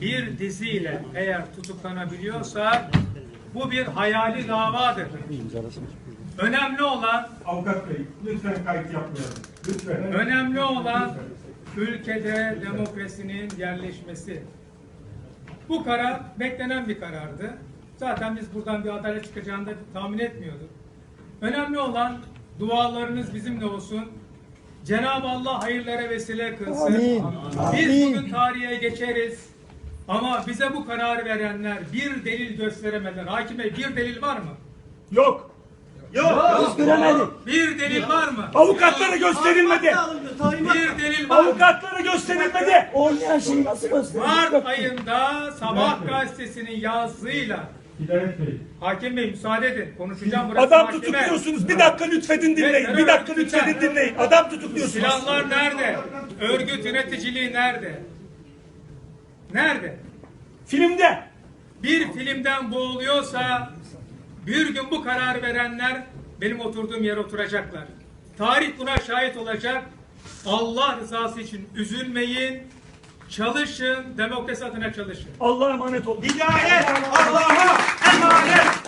bir diziyle eğer tutuklanabiliyorsa bu bir hayali davadır. Önemli olan Avukat Bey, lütfen kayıt yapmayalım. Lütfen. Önemli olan ülkede demokrasinin yerleşmesi. Bu karar beklenen bir karardı. Zaten biz buradan bir adalet çıkacağını da tahmin etmiyorduk. Önemli olan dualarınız bizimle olsun. Cenab-ı Allah hayırlara vesile kılsın. Amin. Biz bugün tarihe geçeriz. Ama bize bu kararı verenler bir delil gösteremediler. Hakim Bey bir delil var mı? Yok. Biz göremedik. Bir delil var mı? Avukatlara gösterilmedi. Bir delil var mı? Avukatlara gösterilmedi. Olmayan şeyi nasıl gösterecek? Mart ayında Sabah gazetesinin Bey. Hakim Bey müsaade edin. Konuşacağım burası Adam mahkeme. tutukluyorsunuz. Bir dakika lütfedin dinleyin. Bir dakika lütfedin dinleyin. Adam tutukluyorsunuz. Silahlar nerede? Örgüt yöneticiliği nerede? Nerede? Filmde. Bir filmden boğuluyorsa bir gün bu kararı verenler benim oturduğum yere oturacaklar. Tarih buna şahit olacak. Allah rızası için üzülmeyin. Çalışın. Demokrasi adına çalışın. Allah'a emanet olun. Hidayet Allah'a emanet.